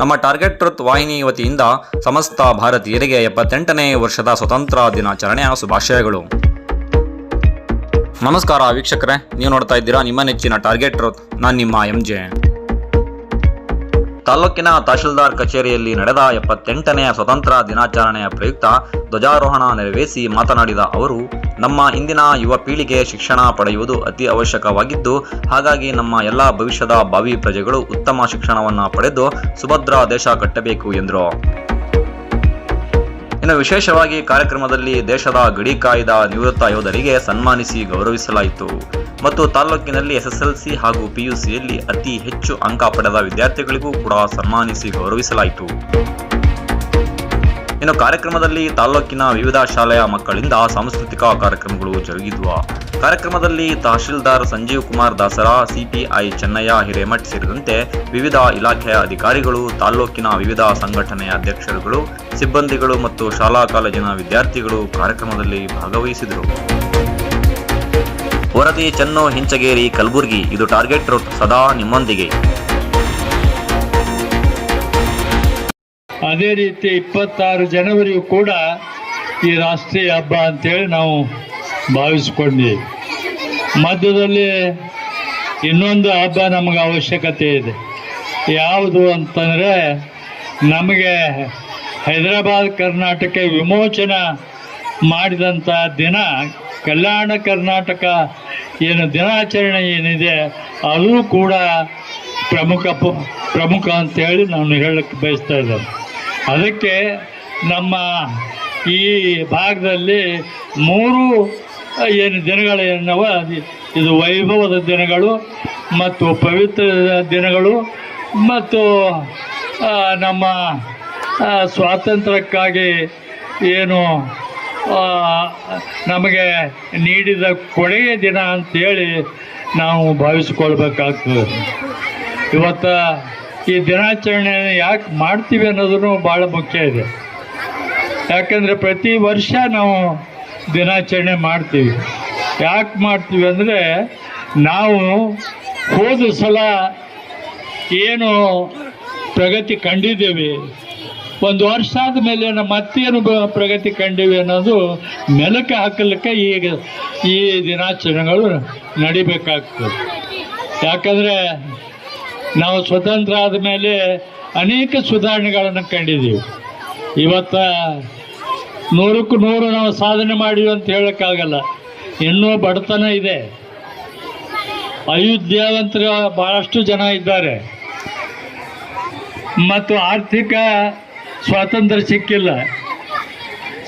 ನಮ್ಮ ಟಾರ್ಗೆಟ್ ಟ್ರತ್ ವಾಹಿನಿ ವತಿಯಿಂದ ಸಮಸ್ತ ಭಾರತೀಯರಿಗೆ ಎಪ್ಪತ್ತೆಂಟನೇ ವರ್ಷದ ಸ್ವತಂತ್ರ ದಿನಾಚರಣೆಯ ಶುಭಾಶಯಗಳು. ನಮಸ್ಕಾರ ವೀಕ್ಷಕರೇ, ನೀವು ನೋಡ್ತಾ ಇದ್ದೀರಾ ನಿಮ್ಮ ನೆಚ್ಚಿನ ಟಾರ್ಗೆಟ್ ಟ್ರತ್, ನಾನು ನಿಮ್ಮ ಎಂ ಜೆ. ತಾಲೂಕಿನ ತಹಶೀಲ್ದಾರ್ ಕಚೇರಿಯಲ್ಲಿ ನಡೆದ ಎಪ್ಪತ್ತೆಂಟನೆಯ ಸ್ವತಂತ್ರ ದಿನಾಚರಣೆಯ ಪ್ರಯುಕ್ತ ಧ್ವಜಾರೋಹಣ ನೆರವೇರಿಸಿ ಮಾತನಾಡಿದ ಅವರು, ನಮ್ಮ ಇಂದಿನ ಯುವ ಪೀಳಿಗೆ ಶಿಕ್ಷಣ ಪಡೆಯುವುದು ಅತಿ ಅವಶ್ಯಕವಾಗಿದ್ದು, ಹಾಗಾಗಿ ನಮ್ಮ ಎಲ್ಲ ಭವಿಷ್ಯದ ಭಾವಿ ಪ್ರಜೆಗಳು ಉತ್ತಮ ಶಿಕ್ಷಣವನ್ನು ಪಡೆದು ಸುಭದ್ರ ದೇಶ ಕಟ್ಟಬೇಕು ಎಂದರು. ಇನ್ನು ವಿಶೇಷವಾಗಿ ಕಾರ್ಯಕ್ರಮದಲ್ಲಿ ದೇಶದ ಗಡಿ ಕಾಯ್ದ ನಿವೃತ್ತ ಯೋಧರಿಗೆ ಸನ್ಮಾನಿಸಿ ಗೌರವಿಸಲಾಯಿತು. ಮತ್ತು ತಾಲೂಕಿನಲ್ಲಿ ಎಸ್ಎಸ್ಎಲ್ಸಿ ಹಾಗೂ ಪಿಯುಸಿಯಲ್ಲಿ ಅತಿ ಹೆಚ್ಚು ಅಂಕ ಪಡೆದ ವಿದ್ಯಾರ್ಥಿಗಳಿಗೂ ಕೂಡ ಸನ್ಮಾನಿಸಿ ಗೌರವಿಸಲಾಯಿತು. ಇನ್ನು ಕಾರ್ಯಕ್ರಮದಲ್ಲಿ ತಾಲೂಕಿನ ವಿವಿಧ ಶಾಲೆಯ ಮಕ್ಕಳಿಂದ ಸಾಂಸ್ಕೃತಿಕ ಕಾರ್ಯಕ್ರಮಗಳು ಜರುಗಿದ್ವು. ಕಾರ್ಯಕ್ರಮದಲ್ಲಿ ತಹಶೀಲ್ದಾರ್ ಸಂಜೀವ್ ಕುಮಾರ್ ದಾಸರ, ಸಿಪಿಐ ಚೆನ್ನಯ್ಯ ಹಿರೇಮಠ್ ಸೇರಿದಂತೆ ವಿವಿಧ ಇಲಾಖೆಯ ಅಧಿಕಾರಿಗಳು ತಾಲೂಕಿನ ವಿವಿಧ ಸಂಘಟನೆಯ ಅಧ್ಯಕ್ಷರುಗಳು, ಸಿಬ್ಬಂದಿಗಳು ಮತ್ತು ಶಾಲಾ ಕಾಲೇಜಿನ ವಿದ್ಯಾರ್ಥಿಗಳು ಕಾರ್ಯಕ್ರಮದಲ್ಲಿ ಭಾಗವಹಿಸಿದರು. ವರದಿ ಚೆನ್ನು ಹಿಂಚಗೇರಿ ಕಲಬುರ್ಗಿ, ಇದು ಟಾರ್ಗೆಟ್ ರೂಟ್ ಸದಾ ನಿಮ್ಮೊಂದಿಗೆ. ಅದೇ ರೀತಿ ಇಪ್ಪತ್ತಾರು ಜನವರಿಯೂ ಕೂಡ ಈ ರಾಷ್ಟ್ರೀಯ ಹಬ್ಬ ಅಂತೇಳಿ ನಾವು ಭಾವಿಸ್ಕೊಂಡ್ವಿ. ಮಧ್ಯದಲ್ಲಿ ಇನ್ನೊಂದು ಹಬ್ಬ ನಮಗೆ ಅವಶ್ಯಕತೆ ಇದೆ. ಯಾವುದು ಅಂತಂದರೆ ನಮಗೆ ಹೈದರಾಬಾದ್, ಕರ್ನಾಟಕ ವಿಮೋಚನ ಮಾಡಿದಂಥ ದಿನ, ಕಲ್ಯಾಣ ಕರ್ನಾಟಕ ಏನು ದಿನಾಚರಣೆ ಏನಿದೆ, ಅದು ಕೂಡ ಪ್ರಮುಖ ಪ್ರಮುಖ ಅಂತೇಳಿ ನಾನು ಹೇಳಕ್ಕೆ ಬಯಸ್ತಾ ಇದ್ದೇನೆ. ಅದಕ್ಕೆ ನಮ್ಮ ಈ ಭಾಗದಲ್ಲಿ ಮೂರು, ಏನು ದಿನಗಳು ಏನವ ಇದು ವೈಭವದ ದಿನಗಳು ಮತ್ತು ಪವಿತ್ರ ದಿನಗಳು ಮತ್ತು ನಮ್ಮ ಸ್ವಾತಂತ್ರ್ಯಕ್ಕಾಗಿ ಏನು ನಮಗೆ ನೀಡಿದ ಕೊನೆಯ ದಿನ ಅಂತೇಳಿ ನಾವು ಭಾವಿಸ್ಕೊಳ್ಬೇಕಾಗ್ತದೆ. ಇವತ್ತು ಈ ದಿನಾಚರಣೆ ಯಾಕೆ ಮಾಡ್ತೀವಿ ಅನ್ನೋದನ್ನು ಭಾಳ ಮುಖ್ಯ ಇದೆ. ಯಾಕಂದರೆ ಪ್ರತಿ ವರ್ಷ ನಾವು ದಿನಾಚರಣೆ ಮಾಡ್ತೀವಿ. ಯಾಕೆ ಮಾಡ್ತೀವಿ ಅಂದರೆ ನಾವು ಹೋದ ಸಲ ಏನು ಪ್ರಗತಿ ಕಂಡಿದ್ದೇವೆ. ಒಂದು ವರ್ಷ ಆದಮೇಲೆ ನಮ್ಮ ಮತ್ತೇನು ಪ್ರಗತಿ ಕಂಡಿವೆ ಅನ್ನೋದು ಮೆಲುಕು ಹಾಕಲಿಕ್ಕೆ ಈಗ ಈ ದಿನಾಚರಣೆಗಳು ನಡಿಬೇಕಾಗ್ತದೆ. ಯಾಕಂದರೆ ನಾವು ಸ್ವತಂತ್ರ ಆದ ಮೇಲೆ ಅನೇಕ ಸುಧಾರಣೆಗಳನ್ನು ಕಂಡಿದ್ದೀವಿ. ಇವತ್ತು ನೂರಕ್ಕೂ ನೂರು ನಾವು ಸಾಧನೆ ಮಾಡಿವಿ ಅಂತ ಹೇಳೋಕ್ಕಾಗಲ್ಲ. ಇನ್ನೂ ಬಡತನ ಇದೆ. ಅಯೋಧ್ಯಾವಂತರ ಭಾಳಷ್ಟು ಜನ ಇದ್ದಾರೆ. ಮತ್ತು ಆರ್ಥಿಕ ಸ್ವಾತಂತ್ರ್ಯ ಸಿಕ್ಕಿಲ್ಲ.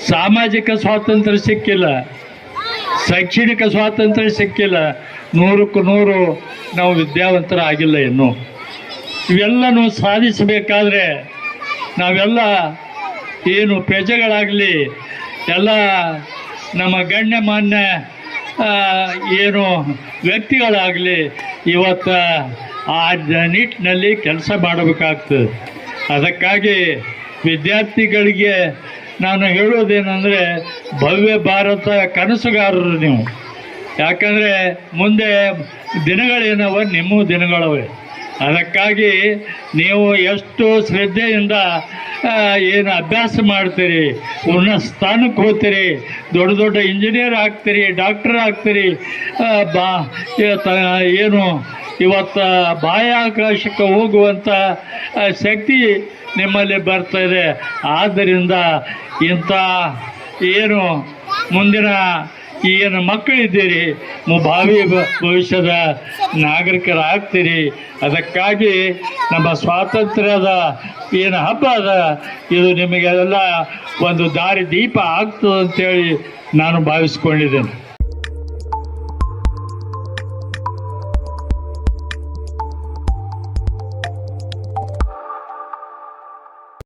ಸಾಮಾಜಿಕ ಸ್ವಾತಂತ್ರ್ಯ ಸಿಕ್ಕಿಲ್ಲ. ಶೈಕ್ಷಣಿಕ ಸ್ವಾತಂತ್ರ್ಯ ಸಿಕ್ಕಿಲ್ಲ. ನೂರಕ್ಕೂ ನೂರು ನಾವು ವಿದ್ಯಾವಂತರ ಆಗಿಲ್ಲ ಇನ್ನೂ. ಇವೆಲ್ಲನೂ ಸಾಧಿಸಬೇಕಾದ್ರೆ ನಾವೆಲ್ಲ ಏನು ಪ್ರಜೆಗಳಾಗಲಿ, ಎಲ್ಲ ನಮ್ಮ ಗಣ್ಯಮಾನ್ಯ ಮಾನ್ಯ ಏನು ವ್ಯಕ್ತಿಗಳಾಗಲಿ ಇವತ್ತು ಆ ನಿಟ್ಟಿನಲ್ಲಿ ಕೆಲಸ ಮಾಡಬೇಕಾಗ್ತದೆ. ಅದಕ್ಕಾಗಿ ವಿದ್ಯಾರ್ಥಿಗಳಿಗೆ ನಾನು ಹೇಳೋದೇನೆಂದರೆ, ಭವ್ಯ ಭಾರತ ಕನಸುಗಾರರು ನೀವು. ಯಾಕಂದರೆ ಮುಂದೆ ದಿನಗಳೇನವ, ನಿಮ್ಮ ದಿನಗಳವೆ. ಅದಕ್ಕಾಗಿ ನೀವು ಎಷ್ಟು ಶ್ರದ್ಧೆಯಿಂದ ಏನು ಅಭ್ಯಾಸ ಮಾಡ್ತೀರಿ, ಉನ್ನತ ಸ್ಥಾನಕ್ಕೆ ಹೋಗ್ತೀರಿ, ದೊಡ್ಡ ದೊಡ್ಡ ಇಂಜಿನಿಯರ್ ಆಗ್ತೀರಿ, ಡಾಕ್ಟರ್ ಆಗ್ತೀರಿ ಬಾ ಏನು ಇವತ್ತು ಬಾಹ್ಯಾಕಾಶಕ್ಕೆ ಹೋಗುವಂಥ ಶಕ್ತಿ ನಿಮ್ಮಲ್ಲಿ ಬರ್ತಾ ಇದೆ. ಆದ್ದರಿಂದ ಇಂಥ ಏನು ಮುಂದಿನ ಏನು ಮಕ್ಕಳಿದ್ದೀರಿ? ಮು- ಭಾವಿ ಭವಿಷ್ಯದ ನಾಗರಿಕರಾಗ್ತೀರಿ. ಅದಕ್ಕಾಗಿ ನಮ್ಮ ಸ್ವಾತಂತ್ರ್ಯದ ಏನು ಹಬ್ಬ ಅದ, ಇದು ನಿಮಗೆಲ್ಲ ಒಂದು ದಾರಿ ದೀಪ ಆಗ್ತದೆ ಅಂತೇಳಿ ನಾನು ಭಾವಿಸ್ಕೊಂಡಿದ್ದೇನೆ.